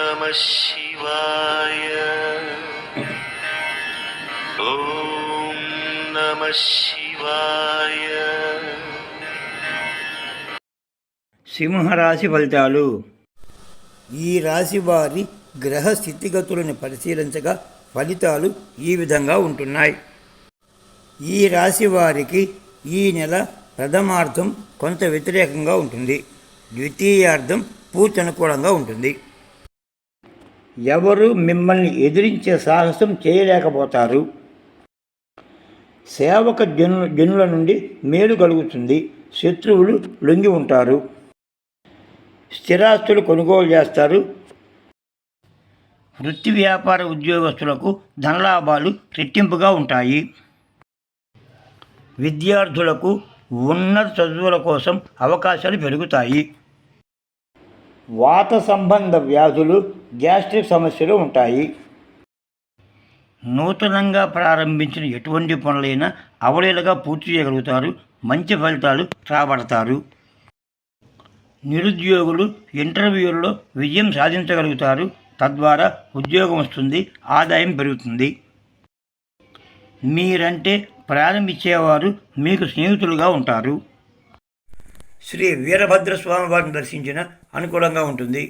నమ శివాయ నమ శివాయ సింహరాశి ఫలితాలు. ఈ రాశి వారి గ్రహ స్థితిగతులను పరిశీలించగా ఫలితాలు ఈ విధంగా ఉంటున్నాయి. ఈ రాశి వారికి ఈ నెల ప్రథమార్థం కొంత వ్యతిరేకంగా ఉంటుంది. ద్వితీయార్థం పూర్తి అనుకూలంగా ఉంటుంది. ఎవరు మిమ్మల్ని ఎదిరించే సాహసం చేయలేకపోతారు. సేవక జను జనుల నుండి మేలు కలుగుతుంది. శత్రువులు లొంగి ఉంటారు. స్థిరాస్తులు కొనుగోలు చేస్తారు. వృత్తి వ్యాపార ఉద్యోగస్తులకు ధనలాభాలు రెట్టింపుగా ఉంటాయి. విద్యార్థులకు ఉన్నత చదువుల కోసం అవకాశాలు పెరుగుతాయి. వాత సంబంధ వ్యాధులు గ్యాస్ట్రిక్ సమస్యలు ఉంటాయి. నూతనంగా ప్రారంభించిన ఎటువంటి పనులైనా అవలీలగా పూర్తి చేయగలుగుతారు మంచి ఫలితాలు రాబడతారు. నిరుద్యోగులు ఇంటర్వ్యూల్లో విజయం సాధించగలుగుతారు. తద్వారా ఉద్యోగం వస్తుంది ఆదాయం పెరుగుతుంది. మీరంటే ప్రారంభించేవారు మీకు స్నేహితులుగా ఉంటారు. శ్రీ వీరభద్ర స్వామి వారిని దర్శించిన అనుకూలంగా ఉంటుంది.